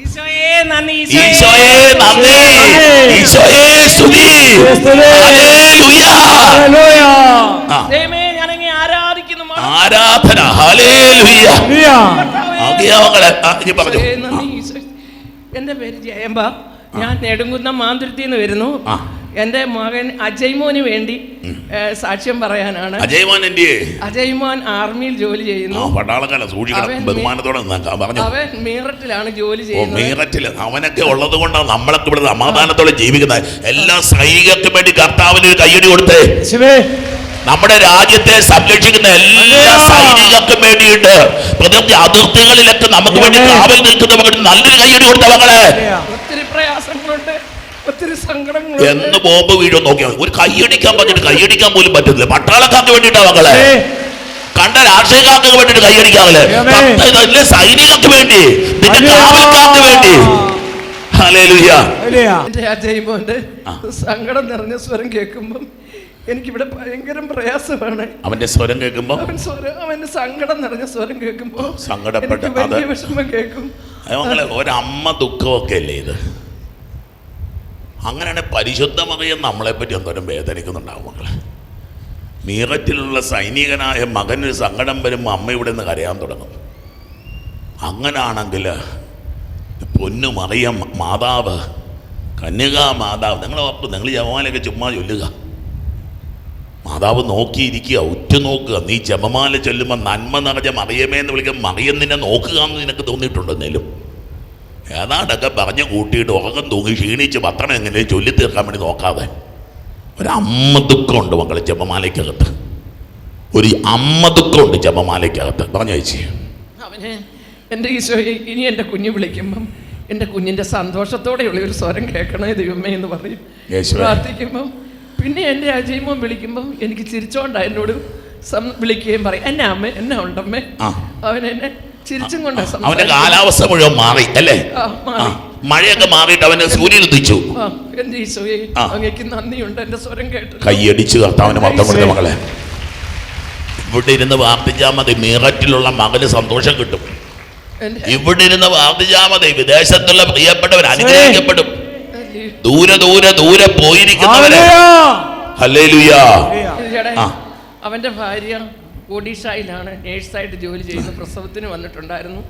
ഈശോയെ നന്ദി ഈശോയെ. നന്ദി. ഈശോയെ സ്തുതി. ഹല്ലേലൂയ. ഹല്ലേലൂയ. ഞാൻ ഞാനങ്ങ് ആരാധിക്കുന്നു. ആരാധന. ഹല്ലേലൂയ. ഇനി പറഞ്ഞു. എന്റെ പേര് ജയമ്പ. ഞാൻ നെടുങ്കുന്നം മാന്തുരുത്തിൽ നിന്ന് വരുന്നു എന്റെ മകൻ അജയ് മോന് വേണ്ടി സാക്ഷ്യം പറയാനാണ്. അജയ് മോൻ എന്റേ അജയ് മോൻ ആർമിയിൽ ജോലി ചെയ്യുന്നു. പട്ടാളക്കാല സൂക്ഷിക്കണം. ബഹുമാനത്തോടെ അവൻ മീററ്റിലാണ് ജോലി ചെയ്യുന്നത്. മീററ്റിൽ അവനൊക്കെ ഉള്ളത് കൊണ്ടാണ് നമ്മളൊക്കെ ഇവിടെ സമാധാനത്തോടെ ജീവിക്കുന്നത്. എല്ലാ സൈനികർക്കും വേണ്ടി കർത്താവിന് ഒരു കയ്യടി കൊടുത്തേ. നമ്മുടെ രാജ്യത്തെ സംരക്ഷിക്കുന്ന എല്ലാ. സൈനികർക്കും വേണ്ടിയിട്ട് പ്രത്യേകിച്ച് അതിർത്തികളിലൊക്കെ നമുക്ക് വേണ്ടി കാവൽ നിൽക്കുന്നവർക്ക് നല്ലൊരു കയ്യടി കൊടുത്തവങ്ങളെ ഒത്തിരി പ്രയാസങ്ങളുണ്ട്. എന്ന് ബോംബ് വീഴോ നോക്കിയാൽ ഒരു കൈയടിക്കാൻ പറഞ്ഞിട്ട് കൈയടിക്കാൻ പോലും പറ്റുന്നില്ല പട്ടാളക്കാർക്ക് വേണ്ടിയിട്ടാ മകളെ. കണ്ട രാഷ്ട്രീയക്കാർക്ക് വേണ്ടിട്ട് ഇതല്ലേ സൈനികർക്ക് വേണ്ടി. നിന്റെ. കാവൽക്കാർക്ക് വേണ്ടി. സങ്കടം നിറഞ്ഞ സ്വരം കേൾക്കുമ്പം എനിക്കിവിടെ ഭയങ്കര പ്രയാസമാണ്. അവന്റെ സ്വരം കേൾക്കുമ്പോ? അവൻ സ്വരം അവന്റെ സങ്കടം നിറഞ്ഞ സ്വരം കേൾക്കുമ്പോ സങ്കടപ്പെട്ട എനിക്ക് വലിയ വിഷമം കേൾക്കും. ഒരമ്മ ദുഃഖമൊക്കെ അല്ലേ ഇത്? അങ്ങനെയാണ് പരിശുദ്ധമറിയം നമ്മളെപ്പറ്റി എന്തോരം വേദനിക്കുന്നുണ്ടാവും മക്കൾ മീററ്റിലുള്ള സൈനികനായ മകന് സങ്കടം വരുമ്പോൾ അമ്മ ഇവിടെ നിന്ന് കരയാൻ തുടങ്ങും. അങ്ങനാണെങ്കിൽ പൊന്നു മറിയം മാതാവ് കന്യകാ മാതാവ് നിങ്ങൾ ഓർത്ത് നിങ്ങൾ ജപമാലയൊക്കെ ചുമ്മാ ചൊല്ലുക. മാതാവ് നോക്കിയിരിക്കുക ഉറ്റുനോക്കുക. നീ ജപമാല ചൊല്ലുമ്പോൾ നന്മ നിറഞ്ഞ മറിയമേ എന്ന് വിളിക്കാൻ മറിയം നിന്നെ നോക്കുക എന്ന് നിനക്ക് തോന്നിയിട്ടുണ്ടെന്നേലും. ഏതാണ്ടൊക്കെ പറഞ്ഞ് കൂട്ടിയിട്ട് ഉറക്കം തൂങ്ങി ക്ഷീണിച്ച് പത്രം എങ്ങനെ ചൊല്ലി തീർക്കാൻ വേണ്ടി നോക്കാതെ ഒരു അമ്മ ദുഃഖമുണ്ട് മക്കളെ ജപമാലയ്ക്കകത്ത്. ഒരു അമ്മ ദുഃഖമുണ്ട് ജപമാലയ്ക്കകത്ത്. പറഞ്ഞു ചേച്ചി? അവന് എന്റെ ഈശോയെ ഇനി എന്റെ കുഞ്ഞ് വിളിക്കുമ്പം എന്റെ കുഞ്ഞിന്റെ സന്തോഷത്തോടെയുള്ള ഒരു സ്വരം കേൾക്കണേ ദൈവമേ എന്ന് പറയും. പ്രാർത്ഥിക്കുമ്പം പിന്നെ എന്റെ അജയ്മോൻ വിളിക്കുമ്പം എനിക്ക് ചിരിച്ചോണ്ടാ എന്നോട് സം- വിളിക്കുകയും പറയും. എന്നെ അമ്മ എന്നെ ഉണ്ടമ്മേ. അവൻ എന്നെ ചിരിച്ചും കൊണ്ട് അവന്റെ. കാലാവസ്ഥ മുഴുവൻ മാറി അല്ലേ. മഴയൊക്കെ മാറിയിട്ട് അവന് സൂര്യൻ ഉദിച്ചു. എന്റെ അങ്ങേക്ക് നന്ദിയുണ്ട് സ്വരം കേട്ട് കൈയടിച്ച് കർത്താവിന് മൊത്തം കൊടുത്ത മകളെ ഇവിടെ ഇരുന്ന് പ്രാർത്ഥിച്ചാൽ മതി മീററ്റിലുള്ള മകന് സന്തോഷം കിട്ടും. ഇവിടെ ഇരുന്ന് പ്രാർത്ഥിച്ചാൽ മതി വിദേശത്തുള്ള പ്രിയപ്പെട്ടവർ അനുഗ്രഹിക്കപ്പെടും. ദൂരെ ദൂരെ ദൂരെ പോയിരിക്കുന്നവരെ. അവന്റെ ഭാര്യ ഒഡീഷയിലാണ് നേഴ്സായിട്ട് ജോലി ചെയ്യുന്ന പ്രസവത്തിന് വന്നിട്ടുണ്ടായിരുന്നു.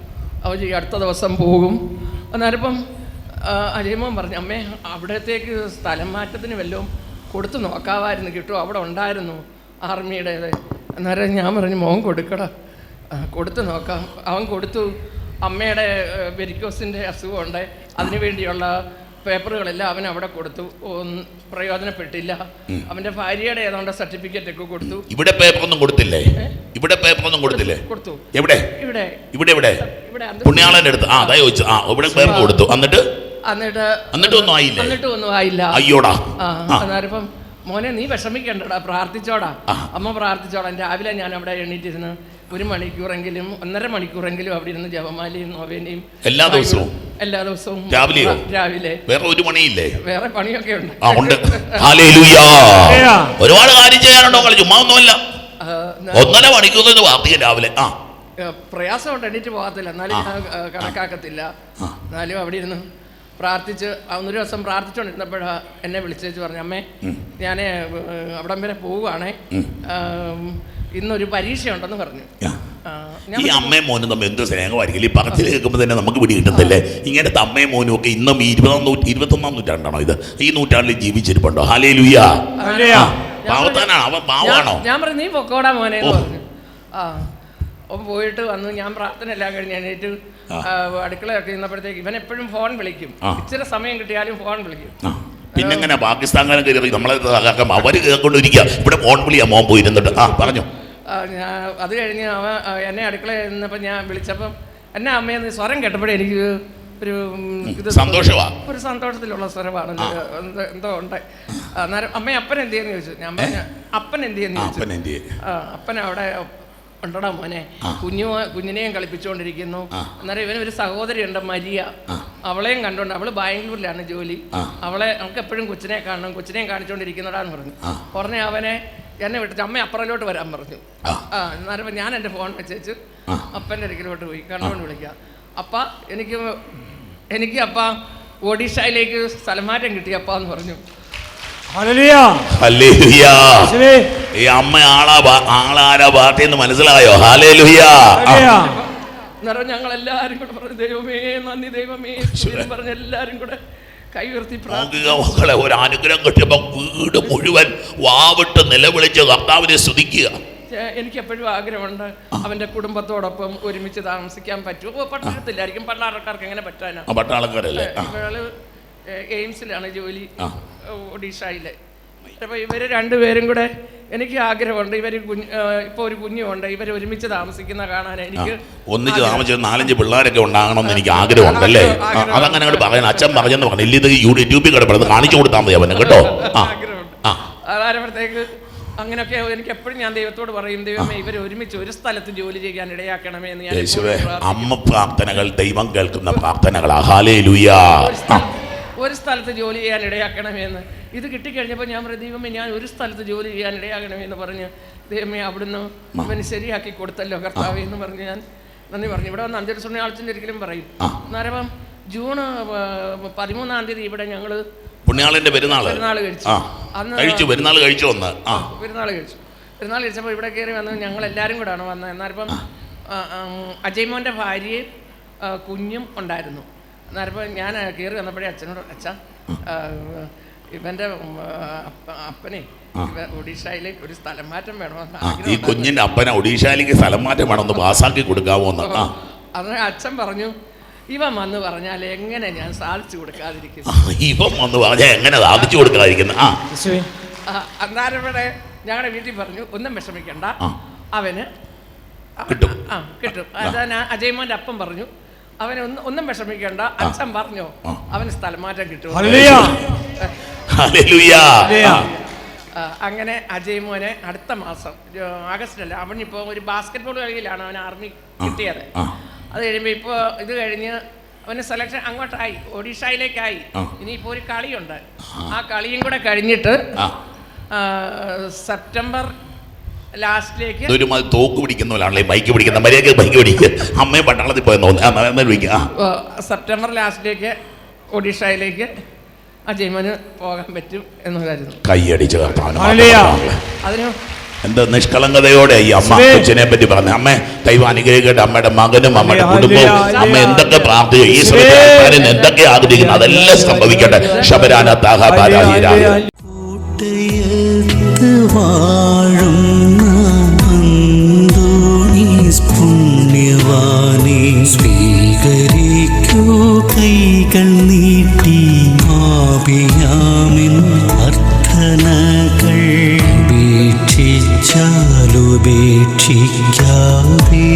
അവർ ഈ അടുത്ത ദിവസം പോകും. അന്നേരപ്പം അജയമോൻ പറഞ്ഞു അമ്മേ അവിടത്തേക്ക് സ്ഥലം മാറ്റത്തിന് വല്ലതും കൊടുത്തു നോക്കാമായിരുന്നു. കിട്ടുമോ അവിടെ ഉണ്ടായിരുന്നു ആർമിയുടെ അന്നേരം ഞാൻ പറഞ്ഞു മോൻ കൊടുക്കട. കൊടുത്തു നോക്കാം. അവൻ കൊടുത്തു. അമ്മയുടെ വെരിക്കോസിന്റെ അസുഖമുണ്ട് അതിനു വേണ്ടിയുള്ള പേപ്പറുകളെല്ലാം അവൻ അവിടെ കൊടുത്തു. പ്രയോജനപ്പെട്ടില്ല. അവന്റെ ഭാര്യയുടെ ഏതാണ്ട് സർട്ടിഫിക്കറ്റ് ഒക്കെ കൊടുത്തു. ഇവിടെ പേപ്പർ ഒന്നും കൊടുത്തില്ലേ ഇവിടെ പേപ്പർ ഒന്നും കൊടുത്തില്ലേ? കൊടുത്തു. എവിടെ? ഇവിടെ. ഇവിടെ ഇവിടെ പുണ്യാളന്റെ അടുത്ത്. ആ അതാ ചോദിച്ചു ആ ഇവിടെ പേപ്പർ കൊടുത്തു. എന്നിട്ട്? എന്നിട്ട് എന്നിട്ട് ഒന്നും ആയില്ല? എന്നിട്ട് ഒന്നും ആയില്ല. അയ്യോടാ. അന്നേരം മോനെ നീ വിഷമിക്കണ്ടടാ പ്രാർത്ഥിച്ചോടാ. അമ്മ പ്രാർത്ഥിച്ചോടാ രാവിലെ ഞാൻ അവിടെ എണീറ്റിരുന്ന് ഒരു മണിക്കൂറെങ്കിലും ഒന്നര മണിക്കൂറെങ്കിലും അവിടെ ഇരുന്ന് ജപമാലയും നോവേനയും എല്ലാ ദിവസവും? എല്ലാ ദിവസവും രാവിലെ രാവിലെ. വേറെ ഒരു മണിയില്ലേ വേറെ പണിയൊക്കെ ഉണ്ട്. ആ ഉണ്ട്. ഒരുപാട് കാര്യം ചെയ്യാനുണ്ടോ കളി ചുമ്മാ ഒന്നുമല്ല ഒന്നര മണിക്കൂർ രാവിലെ. ആ. പ്രയാസമുണ്ട് എണീറ്റ് പോകത്തില്ല എന്നാലും കണക്കാക്കത്തില്ല. എന്നാലും അവിടെ ഇരുന്ന് പ്രാർത്ഥിച്ച് ഒരു ദിവസം പ്രാർത്ഥിച്ചുകൊണ്ടിരുന്നപ്പോഴാണ് എന്നെ വിളിച്ചേച്ച് പറഞ്ഞു അമ്മേ ഞാൻ അവിടം വരെ പോവുകയാണേ. ഇന്നൊരു പരീക്ഷയുണ്ടെന്ന് പറഞ്ഞു. ഈ അമ്മയും മോനും തമ്മിൽ എന്ത് സ്നേഹമായിരിക്കും? ഈ പറച്ചിൽ കേൾക്കുമ്പോൾ തന്നെ നമുക്ക് പിടി കിട്ടത്തില്ലേ ഇങ്ങനെ അമ്മയും മോനും ഒക്കെ ഇന്നും ഇരുപതാം നൂറ്റി ഇരുപത്തൊന്നാം നൂറ്റാണ്ടാണോ ഇത്? ഈ നൂറ്റാണ്ടിൽ ജീവിച്ചിരിപ്പുണ്ടോ? ഹാലേ. ഞാൻ പാവത്താനാണ്? അവൻ പാവാണോ? ഞാൻ- പറഞ്ഞു നീ പൊക്കോടാ മോനെ ആ. അപ്പം പോയിട്ട് വന്നു ഞാൻ പ്രാർത്ഥന എല്ലാം കഴിഞ്ഞ് എണീറ്റ് അടുക്കളയൊക്കെ ഇന്നപ്പോഴത്തേക്ക് ഇവൻ എപ്പോഴും ഫോൺ വിളിക്കും. ഇച്ചിരി സമയം കിട്ടിയാലും ഫോൺ വിളിക്കും. ആ. പിന്നെ എങ്ങനെ പാകിസ്ഥാൻകാരൻ കയറി നമ്മളെ ഇതാക്കാം അവർ കേൾക്കൊണ്ടിരിക്കുക ഇവിടെ ഫോൺ വിളിയാ മോൻ പോയിരുന്നിട്ട് ആ പറഞ്ഞു. ഞാൻ അത് കഴിഞ്ഞ് അവൻ എന്നെ അടുക്കള ഞാൻ വിളിച്ചപ്പം എന്നെ അമ്മയെന്ന് സ്വരം കേട്ടപ്പോഴേ എനിക്ക് ഒരു ഇത് സന്തോഷമാണ് ഒരു സന്തോഷത്തിലുള്ള സ്വരമാണല്ലോ. എന്തോ ഉണ്ട്. അന്നേരം അമ്മ അപ്പൻ എന്ത് ചെയ്യുന്നു ചോദിച്ചു? ഞാൻ പറഞ്ഞു അപ്പൻ എന്ത് ചെയ്യുന്നു ചോദിച്ചു. അപ്പൻ അവിടെ ഉണ്ടടാ മോനെ. കുഞ്ഞു കുഞ്ഞിനെയും കളിപ്പിച്ചുകൊണ്ടിരിക്കുന്നു. അന്നേരം ഇവന് ഒരു സഹോദരിയുണ്ട് മരിയ. അവളെയും കണ്ടോണ്ട് അവൾ ബാംഗ്ലൂരിലാണ് ജോലി. അവളെ നമുക്ക് എപ്പോഴും കൊച്ചിനെ കാണണം കൊച്ചിനെയും കാണിച്ചുകൊണ്ടിരിക്കുന്നടാന്ന് പറഞ്ഞു. ഉടനെ അവനെ എന്നെ വിട്ടിട്ട് അമ്മ അപ്പുറയിലോട്ട് വരാൻ പറഞ്ഞു. ആ. അന്നേരം ഞാൻ എന്റെ ഫോൺ വെച്ചേച്ച് അപ്പന്റെ അടുക്കിലോട്ട് പോയി കണ്ടുകൊണ്ട് വിളിക്കാം അപ്പ എനിക്ക് എനിക്ക് അപ്പ ഒഡീഷയിലേക്ക് സ്ഥലമാറ്റം കിട്ടി അപ്പ എന്ന് പറഞ്ഞു. ഈ അമ്മ ആളാ ആളാരാ പാർട്ടി എന്ന് മനസ്സിലായോ? ഹല്ലേലൂയ. അന്നേരം ഞങ്ങൾ എല്ലാരും കൂടെ പറഞ്ഞു ദൈവമേ നന്ദി ദൈവമേ. എന്ന് പറഞ്ഞ് എല്ലാവരും കൂടെ പ്രാർത്ഥിച്ചു ഒരു അനുഗ്രഹം കിട്ടിയപ്പോ വീട് മുഴുവൻ വാവിട്ട് നിലവിളിച്ച് കർത്താവിനെ സ്തുതിക്കുക. എനിക്ക് എപ്പോഴും ആഗ്രഹമുണ്ട് അവന്റെ കുടുംബത്തോടൊപ്പം ഒരുമിച്ച് താമസിക്കാൻ പറ്റുമോ പട്ടണത്തിലായിരിക്കും പട്ടാളക്കാർക്ക് എങ്ങനെ പറ്റാനാ? പട്ടാളക്കാരല്ലേ? എയിംസിലാണ് ജോലി. ഒഡീഷയിലെ. അപ്പോൾ ഇവർ രണ്ടുപേരും കൂടെ എനിക്ക് ആഗ്രഹമുണ്ട്. ഇവർ കുഞ്ഞ് ഇപ്പോൾ ഒരു കുഞ്ഞുണ്ട് ഇവർ ഒരുമിച്ച് താമസിക്കുന്ന കാണാൻ എനിക്ക് ഒന്നിച്ച് താമസിച്ച് നാലഞ്ച് പിള്ളേരൊക്കെ ഉണ്ടാകണമെന്ന് എനിക്ക് ആഗ്രഹമുണ്ട് അല്ലേ? അതങ്ങനെ അങ്ങോട്ട് പറയുന്നത് അച്ഛൻ പറഞ്ഞെന്ന് പറഞ്ഞു ഇല്ല ഇത് യൂട്യൂബിൽ കിടപ്പെടുന്നത് കാണിച്ചു കൊടുത്താൽ മതി അവനെ കേട്ടോ? ആഗ്രഹമുണ്ട്. അതാരപ്പോഴത്തേക്ക് അങ്ങനെയൊക്കെ എനിക്ക് എപ്പോഴും ഞാൻ ദൈവത്തോട് പറയും ദൈവമേ ഇവർ ഒരുമിച്ച് ഒരു സ്ഥലത്ത് ജോലി ചെയ്യാൻ ഇടയാക്കണമേ എന്ന് ഞാൻ അമ്മ പ്രാർത്ഥനകൾ ദൈവം കേൾക്കുന്ന പ്രാർത്ഥനകളാ. ഹാലേ ലുയാ ഒരു സ്ഥലത്ത് ജോലി ചെയ്യാൻ ഇടയാക്കണമെന്ന്. ഇത് കിട്ടിക്കഴിഞ്ഞപ്പോൾ ഞാൻ പറയും ദൈവമേ ഞാൻ ഒരു സ്ഥലത്ത് ജോലി ചെയ്യാൻ ഇടയാകണമെന്ന് പറഞ്ഞ് ദൈവമേ അവിടുന്ന് ഇവന് ശരിയാക്കി കൊടുത്തല്ലോ കർത്താവ് എന്ന് പറഞ്ഞ് ഞാൻ നന്ദി പറഞ്ഞു. ഇവിടെ വന്ന് അഞ്ചര ആഴ്ചന്റെ ഒരിക്കലും പറയും. നരവം ജൂൺ പതിമൂന്നാം തീയതി ഇവിടെ ഞങ്ങൾ പുണ്യാളന്റെ പെരുന്നാൾ കഴിച്ചു. അന്ന് കഴിച്ചു പെരുന്നാൾ കഴിച്ചു വന്ന്. പെരുന്നാൾ കഴിച്ചു. പെരുന്നാൾ കഴിച്ചപ്പോൾ ഇവിടെ കയറി വന്ന് ഞങ്ങൾ എല്ലാവരും കൂടാണ് വന്നത്. എന്നാലിപ്പം അജയ്മോന്റെ ഭാര്യയും കുഞ്ഞും ഉണ്ടായിരുന്നു. എന്നാലിപ്പോൾ ഞാൻ കയറി വന്നപ്പോഴേ അച്ഛനോട് അച്ഛ ഇവന്റെ അപ്പനെ ഒഡീഷയിലേക്ക് ഒരു സ്ഥലം മാറ്റം വേണമെന്ന് ഈ കുഞ്ഞിന്റെ അപ്പനെ ഒഡീഷയിലേക്ക് സ്ഥലം മാറ്റം വേണമെന്ന് പാസ്സാക്കി കൊടുക്കാമോ എന്ന് ആ അച്ഛൻ പറഞ്ഞു ഇവൻ വന്ന് പറഞ്ഞാൽ എങ്ങനെ ഞാൻ സാധിച്ചു കൊടുക്കാതിരിക്കും ഇവൻ വന്ന് പറഞ്ഞാൽ എങ്ങനെ സാധിച്ചു കൊടുക്കാതിരിക്കുന്നു? ആ. അന്നേരം ഇവിടെ ഞങ്ങളുടെ വീട്ടിൽ പറഞ്ഞു ഒന്നും വിഷമിക്കണ്ട. അവന് കിട്ടും. ആ കിട്ടും. അതാണ് അജയ്മോന്റെ അപ്പം പറഞ്ഞു. അവന് ഒന്നും വിഷമിക്കണ്ട. അച്ഛൻ പറഞ്ഞു അവന് സ്ഥലമാറ്റം കിട്ടും ഹല്ലേലൂയ. ഹല്ലേലൂയ. ഹല്ലേലൂയ. അങ്ങനെ അജയ് മോനെ അടുത്ത മാസം ജോ- അവൻ അവനിപ്പോൾ ഒരു ബാസ്കറ്റ്ബോൾ കളിയിലാണ് അവൻ ആർമി കിട്ടിയത്. അത് കഴിയുമ്പോൾ ഇപ്പോൾ ഇത് കഴിഞ്ഞ് അവന് സെലക്ഷൻ അങ്ങോട്ടായി ഒഡീഷയിലേക്കായി. ഇനിയിപ്പോ ഇനിയിപ്പോൾ ഒരു കളിയുണ്ട്. ആ. കളിയും കൂടെ കഴിഞ്ഞിട്ട് സെപ്റ്റംബർ ലാസ്റ്റിലേക്ക് ഇതൊരു മാതിരി തോക്ക് പിടിക്കുന്ന പോലാണല്ലേ ബൈക്ക് പിടിക്കുന്ന? മര്യാദ ബൈക്ക് പിടിക്കുക അമ്മയും പട്ടാളത്തിൽ പോയെന്ന് തോന്നുന്നു. ആ വിളിക്കുക ആ. ആ, സെപ്റ്റംബർ ലാസ്റ്റിലേക്ക് ഒഡീഷയിലേക്ക് അജയ്മന് പോകാൻ പറ്റും എന്ന് കരുതുന്നു കൈയടിച്ച്. അതിന് എന്ത് നിഷ്കളങ്കതയോടെ ഈ അമ്മ. കൊച്ചിനെ പറ്റി പറഞ്ഞു അമ്മ ദൈവം അനുഗ്രഹിക്കട്ടെ. അമ്മയുടെ മകനും അമ്മയുടെ കുടുംബവും. അമ്മ എന്തൊക്കെ പ്രാർത്ഥിക്കും ഈ. സമയത്ത് എന്തൊക്കെ ആഗ്രഹിക്കുന്നു? അതെല്ലാം സംഭവിക്കട്ടെ. ശബരാന താഹാരാ കൂട്ടയത്ത് വാഴുന്ന സ്വീകരിക്കൂ കൈകൾ നീട്ടി ആവിയാമിൻ അർത്ഥനകൾ ഉപേക്ഷിച്ചാലുപേക്ഷിക്കാതെ